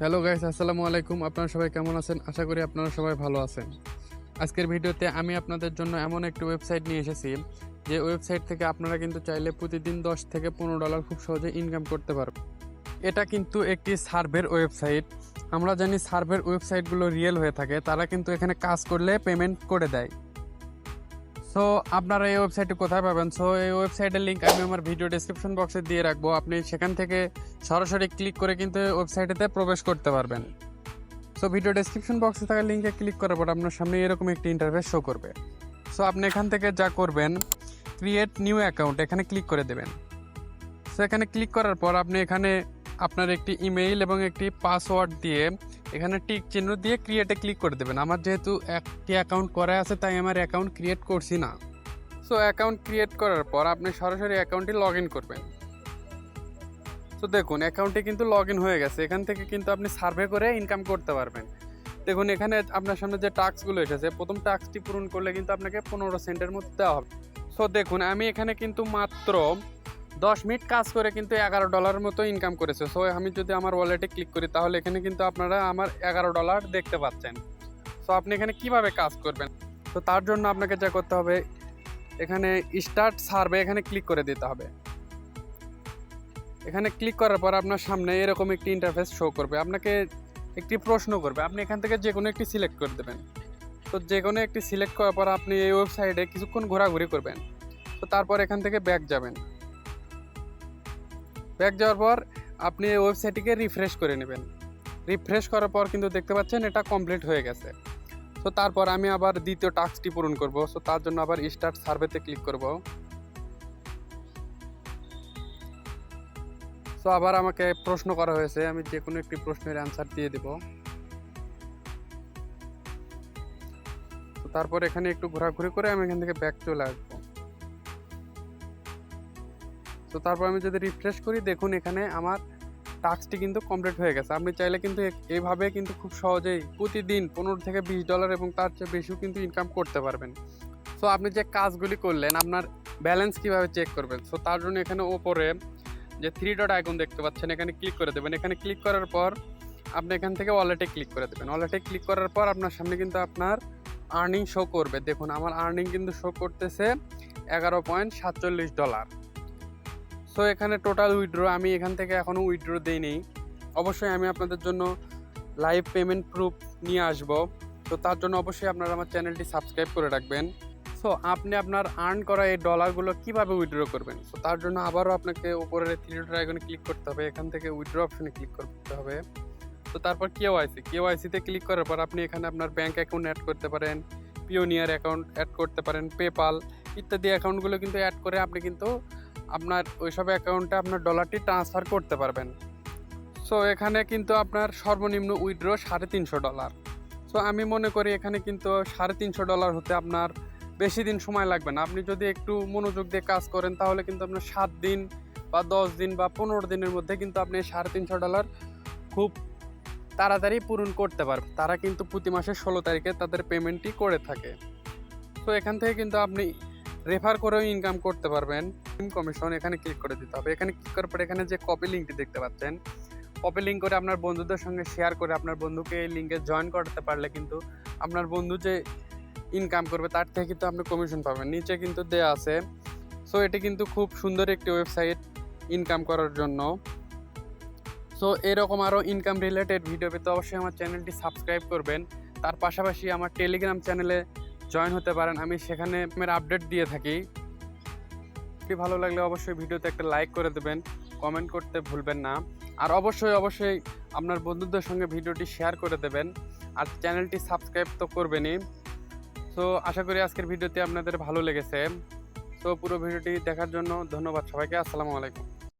Hello guys আসসালামু আলাইকুম আপনারা সবাই কেমন আছেন? আশা করি আপনারা সবাই ভালো আছেন। আজকের ভিডিওতে আমি আপনাদের জন্য এমন একটি ওয়েবসাইট নিয়ে এসেছি, যে ওয়েবসাইট থেকে আপনারা কিন্তু চাইলে প্রতিদিন দশ থেকে পনেরো ডলার খুব সহজে ইনকাম করতে পারবেন। এটা কিন্তু একটি সার্ভের ওয়েবসাইট আমরা জানি সার্ভের ওয়েবসাইটগুলো রিয়েল হয়ে থাকে। তারা কিন্তু এখানে কাজ করলে পেমেন্ট করে দেয়। সো আপনারা এই ওয়েবসাইটটি কোথায় পাবেন? সো এই ওয়েবসাইটের লিঙ্ক আমি আমার ভিডিও ডিসক্রিপশন বক্সে দিয়ে রাখব। আপনি সেখান থেকে সরাসরি ক্লিক করে কিন্তু ওয়েবসাইটেতে প্রবেশ করতে পারবেন। সো ভিডিও ডেসক্রিপশন বক্সে থাকা লিঙ্কে ক্লিক করার পর আপনার সামনে এরকম একটি ইন্টারফেস শো করবে। সো আপনি এখান থেকে যা করবেন ক্রিয়েট নিউ অ্যাকাউন্ট এখানে ক্লিক করে দেবেন। সো এখানে ক্লিক করার পর আপনি এখানে আপনার একটি ইমেইল এবং একটি পাসওয়ার্ড দিয়ে এখানে টিক চিহ্ন দিয়ে ক্রিয়েটে ক্লিক করে দেবেন। আমার যেহেতু একটি অ্যাকাউন্ট করা আছে, তাই আমার অ্যাকাউন্ট ক্রিয়েট করছি না। সো অ্যাকাউন্ট ক্রিয়েট করার পর আপনি সরাসরি অ্যাকাউন্টটি লগ ইন করবেন। তো দেখুন অ্যাকাউন্টে কিন্তু লগ ইন হয়ে গেছে। এখান থেকে কিন্তু আপনি সার্ভে করে ইনকাম করতে পারবেন। দেখুন, এখানে আপনার সামনে যে টাস্কগুলো এসেছে, প্রথম টাস্কটি পূরণ করলে কিন্তু আপনাকে পনেরো সেন্টের মধ্যে দেওয়া হবে। সো দেখুন, আমি এখানে কিন্তু মাত্র দশ মিনিট কাজ করে কিন্তু এগারো ডলার মতো ইনকাম করেছে। সো আমি যদি আমার ওয়ালেটে ক্লিক করি, তাহলে এখানে কিন্তু আপনারা আমার এগারো ডলার দেখতে পাচ্ছেন। সো আপনি এখানে কীভাবে কাজ করবেন? তো তার জন্য আপনাকে যা করতে হবে, এখানে স্টার্ট সার্ভে এখানে ক্লিক করে দিতে হবে। এখানে ক্লিক করার পর আপনার সামনে এরকম একটি ইন্টারফেস শো করবে। আপনাকে একটি প্রশ্ন করবে। আপনি এখান থেকে যে কোনো একটি সিলেক্ট করে দেবেন। তো যে কোনো একটি সিলেক্ট করার পর আপনি এই ওয়েবসাইটে কিছুক্ষণ ঘোরাঘুরি করবেন। তো তারপর এখান থেকে ব্যাক যাবেন। ব্যাক যাওয়ার পর আপনি এই ওয়েবসাইটটিকে রিফ্রেশ করে নেবেন। রিফ্রেশ করার পর কিন্তু দেখতে পাচ্ছেন এটা কমপ্লিট হয়ে গেছে। তো তারপর আমি আবার দ্বিতীয় টাস্কটি পূরণ করব। সো তার জন্য আবার স্টার্ট সার্ভেতে ক্লিক করব। তো আবার আমাকে প্রশ্ন করা হয়েছে। আমি যে কোনো একটি প্রশ্নের অ্যান্সার দিয়ে দেব। তারপর এখানে একটু ঘোরাঘুরি করে আমি এখান থেকে ব্যাক চলে আসব। তো তারপর আমি যদি রিফ্রেশ করি, দেখুন এখানে আমার টাস্কটি কিন্তু কমপ্লিট হয়ে গেছে। আপনি চাইলে কিন্তু এ- এইভাবে কিন্তু খুব সহজেই প্রতিদিন পনেরো থেকে বিশ ডলার এবং তার চেয়ে বেশিও কিন্তু ইনকাম করতে পারবেন। সো আপনি যে কাজগুলি করলেন, আপনার ব্যালেন্স কীভাবে চেক করবেন? সো তার জন্য এখানে ওপরে যে থ্রি ডট আইকন দেখতে পাচ্ছেন, এখানে ক্লিক করে দেবেন। এখানে ক্লিক করার পর আপনি এখান থেকে ওয়ালেটে ক্লিক করে দেবেন। ওয়ালেটে ক্লিক করার পর আপনার সামনে কিন্তু আপনার আর্নিং শো করবে। দেখুন, আমার আর্নিং কিন্তু শো করতেছে এগারো পয়েন্ট সাতচল্লিশ ডলার সো এখানে টোটাল উইথড্র আমি এখান থেকে এখনও উইথড্র দিইনি। অবশ্যই আমি আপনাদের জন্য লাইভ পেমেন্ট প্রুফ নিয়ে আসব। তো তার জন্য অবশ্যই আপনারা আমার চ্যানেলটি সাবস্ক্রাইব করে রাখবেন। সো আপনি আপনার আর্ন করা এই ডলারগুলো কীভাবে উইথড্র করবেন? সো তার জন্য আবারও আপনাকে উপরের থ্রি আইকনে ক্লিক করতে হবে। এখান থেকে উইথড্র অপশনে ক্লিক করতে হবে। তো তারপর কেওয়াইসি কেওয়াইসিতে ক্লিক করার পর আপনি এখানে আপনার ব্যাঙ্ক অ্যাকাউন্ট অ্যাড করতে পারেন পিওনিয়ার অ্যাকাউন্ট অ্যাড করতে পারেন পেপাল ইত্যাদি অ্যাকাউন্টগুলো কিন্তু অ্যাড করে আপনি কিন্তু আপনার ওইসব অ্যাকাউন্টে আপনার ডলারটি ট্রান্সফার করতে পারবেন। সো এখানে কিন্তু আপনার সর্বনিম্ন উইথড্র সাড়ে তিনশো ডলার সো আমি মনে করি এখানে কিন্তু সাড়ে তিনশো ডলার হতে আপনার বেশি দিন সময় লাগবে না। আপনি যদি একটু মনোযোগ দিয়ে কাজ করেন, তাহলে কিন্তু আপনার সাত দিন বা দশ দিন বা পনেরো দিনের মধ্যে কিন্তু আপনি সাড়ে তিনশো ডলার খুব তাড়াতাড়ি পূরণ করতে পারবেন। তারা কিন্তু প্রতি মাসের ষোলো তারিখে তাদের পেমেন্টটি করে থাকে। তো এখান থেকে কিন্তু আপনি রেফার করেও ইনকাম করতে পারবেন। ইম কমিশন এখানে ক্লিক করে দিতে হবে। এখানে ক্লিক করার পর এখানে যে কপি লিঙ্কটি দেখতে পাচ্ছেন কপি লিঙ্ক করে আপনার বন্ধুদের সঙ্গে শেয়ার করে আপনার বন্ধুকে এই লিঙ্কে জয়েন করতে পারলে কিন্তু আপনার বন্ধু যে ইনকাম করবে তার থেকে কিন্তু আপনি কমিশন পাবেন। নিচে কিন্তু দেয়া আছে। সো এটি কিন্তু খুব সুন্দর একটি ওয়েবসাইট ইনকাম করার জন্য। সো এরকম আরও ইনকাম রিলেটেড ভিডিও পেতে অবশ্যই আমার চ্যানেলটি সাবস্ক্রাইব করবেন। তার পাশাপাশি আমার টেলিগ্রাম চ্যানেলে জয়েন হতে পারেন। আমি সেখানে আপডেট দিয়ে থাকি। কি ভালো লাগলে অবশ্যই ভিডিওতে একটা লাইক করে দেবেন। কমেন্ট করতে ভুলবেন না। আর অবশ্যই অবশ্যই আপনার বন্ধুদের সঙ্গে ভিডিওটি শেয়ার করে দেবেন। আর চ্যানেলটি সাবস্ক্রাইব তো করবেনই। সো আশা করি আজকের ভিডিওটি আপনাদের ভালো লেগেছে। তো পুরো ভিডিওটি দেখার জন্য ধন্যবাদ সবাইকে। আসসালামু আলাইকুম।